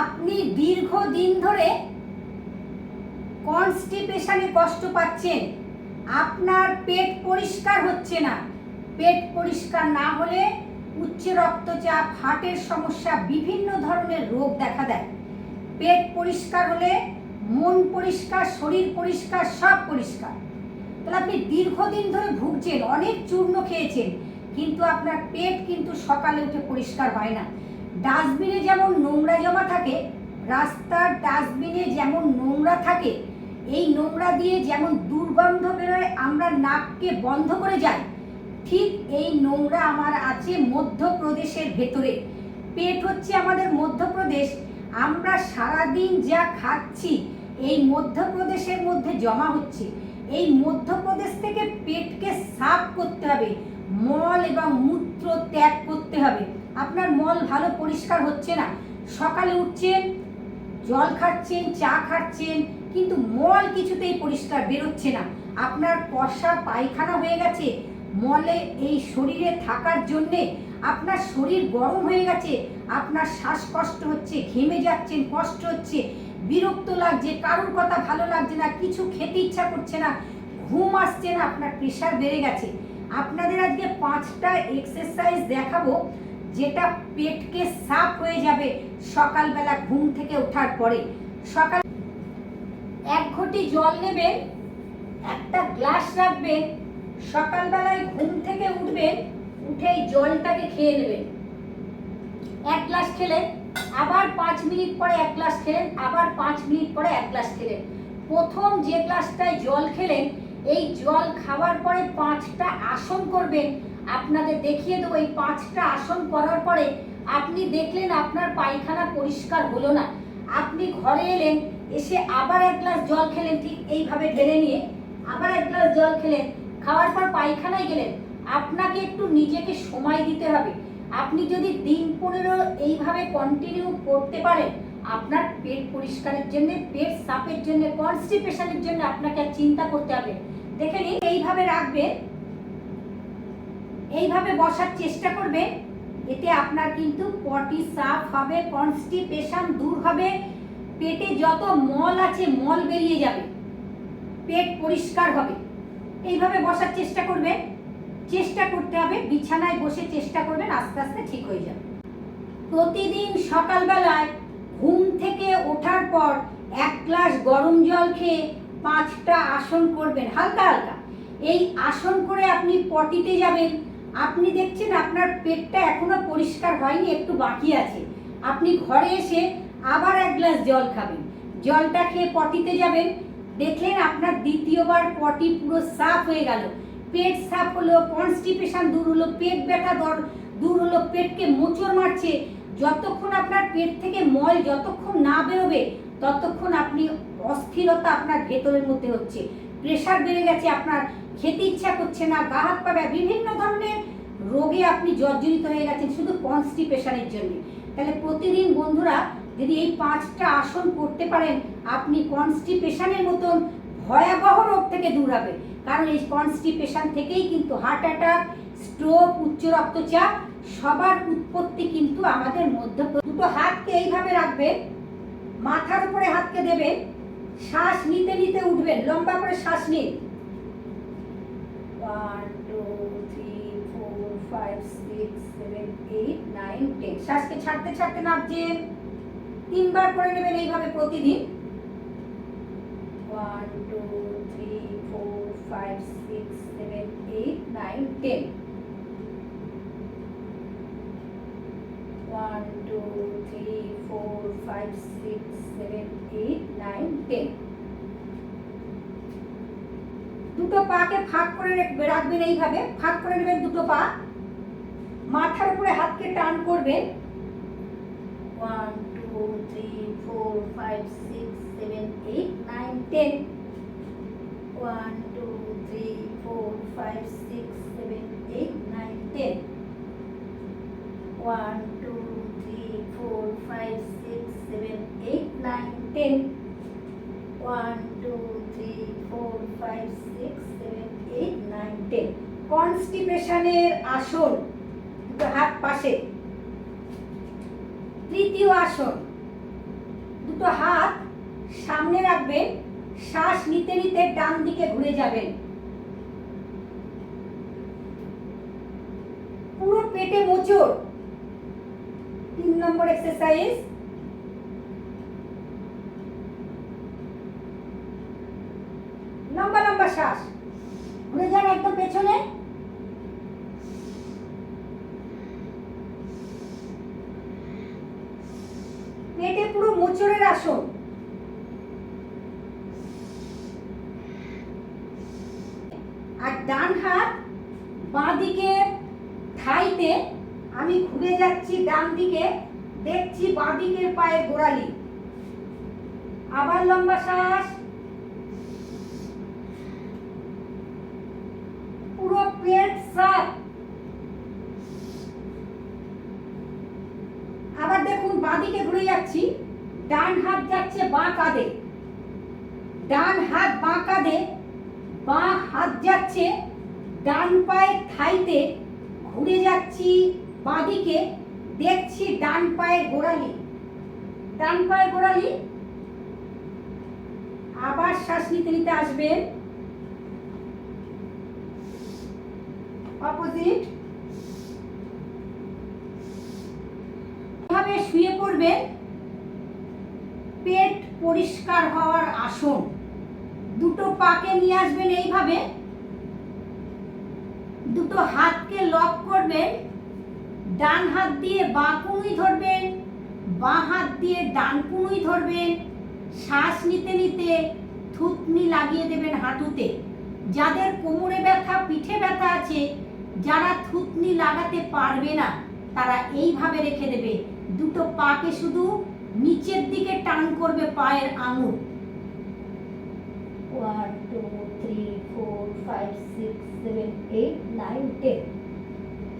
আপনি দীর্ঘদিন ধরে কনস্টিপেশনে কষ্ট পাচ্ছেন। আপনার পেট পরিষ্কার হচ্ছে না। পেট পরিষ্কার না হলে উচ্চ রক্তচাপ, হার্টের সমস্যা, বিভিন্ন ধরনের রোগ দেখা দেয়। পেট পরিষ্কার হলে মন পরিষ্কার, শরীর পরিষ্কার, সব পরিষ্কার। তাহলে আপনি দীর্ঘদিন ধরে ভুগছেন, অনেক চূর্ণ খেয়েছেন, কিন্তু আপনার পেট কিন্তু সকালে উঠে পরিষ্কার হয় না। ডাস্টবিনে যেমন নোংরা জমা থাকে, রাস্তার ডাস্টবিনে যেমন নোংরা থাকে, এই নোংরা দিয়ে যেমন দুর্গন্ধ বেরোয়, আমরা নাককে বন্ধ করে যাই, ঠিক এই নোংরা আমার আছে মধ্যপ্রদেশের ভেতরে। পেট হচ্ছে আমাদের মধ্যপ্রদেশ, আমরা সারাদিন যা খাচ্ছি, এই মধ্যপ্রদেশের মধ্যে জমা হচ্ছে। এই মধ্যপ্রদেশ থেকে পেটকে সাফ করতে হবে, মল এবং মূত্র ত্যাগ করতে হবে। আপনার মল ভালো পরিষ্কার হচ্ছে না। সকালে উঠছেন, জল খাচ্ছেন, চা খাচ্ছেন, কিন্তু মল কিছুতেই পরিষ্কার বেরোচ্ছে না। আপনার কষা পায়খানা হয়ে গেছে। মলে এই শরীরে থাকার জন্যে আপনার শরীর গরম হয়ে গেছে। আপনার শ্বাসকষ্ট হচ্ছে, ঘেমে যাচ্ছেন, কষ্ট হচ্ছে, বিরক্ত লাগছে, কারোর কথা ভালো লাগছে না, কিছু খেতে ইচ্ছা করছে না, ঘুম আসছে না, আপনার প্রেশার বেড়ে গেছে। আপনাদের আজকে পাঁচটা এক্সারসাইজ দেখাবো। যেটা পেটকে সাফ হয়ে যাবে সকালবেলা ঘুম থেকে ওঠার পরে। সকাল এক ঘটি জল নেবেন একটা গ্লাস রাখবেন সকালবেলায় ঘুম থেকে উঠবেন উঠে এই জলটাকে খেয়ে নেবেন এক গ্লাস খেলেন আবার পাঁচ মিনিট পরে এক গ্লাস খেলেন, আবার পাঁচ মিনিট পরে এক গ্লাস খেলেন। প্রথম যে গ্লাসটায় জল খেলেন, এই জল খাওয়ার পরে পাঁচটা আসন করবেন আপনাদের দেখিয়ে দেবো, এই পাঁচটা আসন করার পরে আপনি দেখলেন আপনার পায়খানা পরিষ্কার হলো না। আপনি ঘরে এলেন, এসে আবার এক গ্লাস জল খেলেন, ঠিক এইভাবে ঢেলে নিয়ে আবার এক গ্লাস জল খেলেন, খাওয়ার পর পায়খানায় গেলেন। আপনাকে একটু নিজেকে সময় দিতে হবে। আপনি যদি দিন পনেরো এইভাবে কন্টিনিউ করতে পারেন, আপনার পেট পরিষ্কারের জন্য, পেট সাপের জন্য কনস্টিপেশনের জন্য আপনাকে চিন্তা করতে হবে। দেখে নিন, এইভাবে রাখবেন এইভাবে বসার চেষ্টা করবে, এতে আপনার কিন্তু পটি সাফ হবে, কনস্টিপেশন দূর হবে, পেটে যত মল আছে, মল বেরিয়ে যাবে, পেট পরিষ্কার হবে। এইভাবে বসার চেষ্টা করবেন চেষ্টা করতে হবে, বিছানায় বসে চেষ্টা করবেন, আস্তে আস্তে ঠিক হয়ে যাবে। প্রতিদিন সকালবেলায় ঘুম থেকে ওঠার পর এক গ্লাস গরম জল খেয়ে পাঁচটা আসন করবেন, হালকা হালকা। এই আসন করে আপনি পটিতে যাবেন আপনি দেখছেন আপনার পেটটা এখনও পরিষ্কার হয়নি, একটু বাকি আছে। আপনি ঘরে এসে আবার এক গ্লাস জল খাবেন। জলটা খেয়ে পটিতে যাবেন। দেখলেন আপনার দ্বিতীয়বার পটি পুরো সাফ হয়ে গেল। পেট সাফ হলো, কনস্টিপেশন দূর হলো, পেট ব্যথা দর, দূর হলো, পেটকে মোচড় মারছে। যতক্ষণ আপনার পেট থেকে মল যতক্ষণ না বেরোবে, ততক্ষণ আপনি অস্থিরতা আপনার ভেতরের মধ্যে হচ্ছে। প্রেশার বেড়ে গেছে, আপনার খেতে ইচ্ছা করছে না, গা হাত পা বিভিন্ন ধরনের রোগে আপনি জর্জরিত হয়ে গেছেন শুধু কনস্টিপেশনের জন্য। তাহলে প্রতিদিন বন্ধুরা যদি এই পাঁচটা আসন করতে পারেন, আপনি কনস্টিপেশনের মতন ভয়াবহ রোগ থেকে দূর হবে কারণ এই কনস্টিপেশন থেকেই কিন্তু হার্ট অ্যাটাক, স্ট্রোক, উচ্চ রক্তচাপ সবার উৎপত্তি কিন্তু আমাদের মধ্যে। দুটো হাতকে এইভাবে রাখবে মাথার উপরে হাতকে দেবেন শ্বাস নিতে নিতে উঠবেন, লম্বা করে শ্বাস নিন। One two three four five six seven eight nine ten শ্বাসকে ছাড়তে ছাড়তে নামছেন। তিনবার করে নেবেন এইভাবে প্রতিদিন। One two three four five six seven eight nine ten one two three four five six seven eight nine ten দুটো পাকে ফাঁক করে রাখবেন এইভাবে, ফাঁক করে নেবেন দুটো পা। মাথার উপরে হাতকে টান করবেন। One two three four five six seven eight nine ten one two three four five six seven eight nine ten one two three four five six seven eight nine ten one two three four five six seven eight nine ten কনস্টিপেশনের আসন দুটো হাত পাশে। তৃতীয় আসন। দুটো হাত সামনে রাখবেন, শ্বাস নিতে নিতে ডান দিকে ঘুরে যাবেন। পুরো পেটে মোচড়। তিন নম্বর এক্সারসাইজ লম্বা লম্বা শ্বাস। ঘুরে যান একদম পেছনে। পেটে পুরো মোচড়ের আসন। আর ডান হাত বাঁ দিকে থাইতে আমি ঘুরে যাচ্ছি, ডান দিকে দেখছি বাঁ দিকের পায়ে গোড়ালি। আবার লম্বা শ্বাস। পুরো পেট সাফ। আবার দেখুন বাঁ দিকে ঘুরে যাচ্ছি, ডান হাত যাচ্ছে বাঁ কাঁধে। ডান হাত বাঁ কাঁধে, বাঁ হাত যাচ্ছে, ডান পায়ের থাইতে ঘুরে যাচ্ছি বাঁদিকে, দেখছি ডান পায়ের গোড়ালি। ডান পায়ের গোড়ালি, আবার শ্বাস নিতে নিতে আসবেন। অপোজিট শুয়ে পেট পরিষ্কার হওয়ার আসন। দুটো পাকে নিয়ে আসবেন এইভাবে। দুটো হাতকে লক করবেন। ডান হাত দিয়ে বাঁ কুনুই ধরবেন। বাঁ হাত দিয়ে ডান কুনুই ধরবেন। শ্বাস নিতে নিতে থুতনি লাগিয়ে দেবেন হাঁটুতে। যাদের কোমরে ব্যথা, পিঠে ব্যথা আছে, যারা থুতনি লাগাতে পারবে না, তারা এইভাবে রেখে দেবে। দুটো পাকে শুধু নিচের দিকে টান করবে পায়ের আঙুল। One two three four five six seven eight nine ten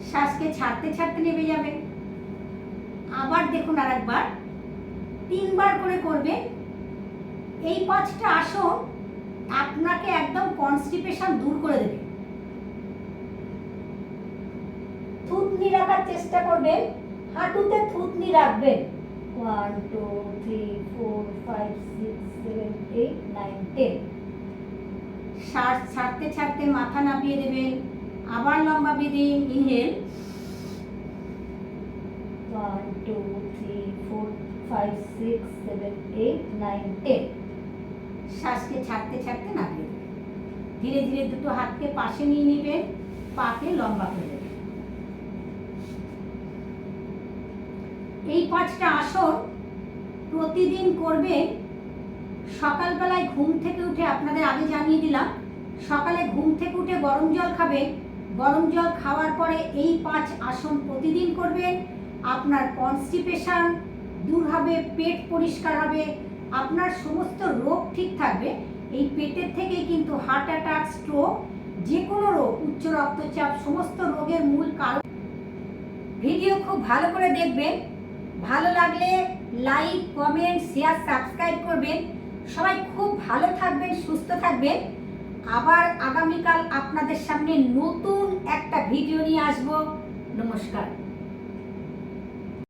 শ্বাসকে ছাড়তে ছাড়তে নেমে যাবে। আবার দেখুন আর একবার তিনবার করে করবে। এই পাঁচটা আসন আপনাকে একদম কনস্টিপেশন দূর করে দেবে। থুতনি রাখার চেষ্টা করবেন। হাঁটুতে থুতনি রাখবেন one two three four five six seven eight nine ten শ্বাস ছাড়তে ছাড়তে মাথা নামিয়ে দেবেন আবার লম্বা breathing inhale one two three four five six seven eight nine ten শ্বাসকে ছাড়তে ছাড়তে দেবেন ধীরে ধীরে দুটো হাতকে পাশে নিয়ে নেবেন পাকে লম্বা করে দেবেন এই পাঁচটা আসন প্রতিদিন করবেন সকালবেলায় ঘুম থেকে উঠে আপনাদের আগে জানিয়ে দিলাম, সকালে ঘুম থেকে উঠে গরম জল খাবে। গরম জল খাওয়ার পরে এই পাঁচ আসন প্রতিদিন করবেন আপনার কনস্টিপেশন দূর হবে, পেট পরিষ্কার হবে, আপনার সমস্ত রোগ ঠিক থাকবে। এই পেটের থেকেই কিন্তু হার্ট অ্যাটাক, স্ট্রোক যে কোনো রোগ, উচ্চ রক্তচাপ, সমস্ত রোগের মূল কারণ। ভিডিও খুব ভালো করে দেখবেন। ভালো লাগলে লাইক কমেন্ট শেয়ার সাবস্ক্রাইব করবেন। সবাই খুব ভালো থাকবেন, সুস্থ থাকবেন। আবার আগামীকাল আপনাদের সামনে নতুন একটা ভিডিও নিয়ে আসব। নমস্কার।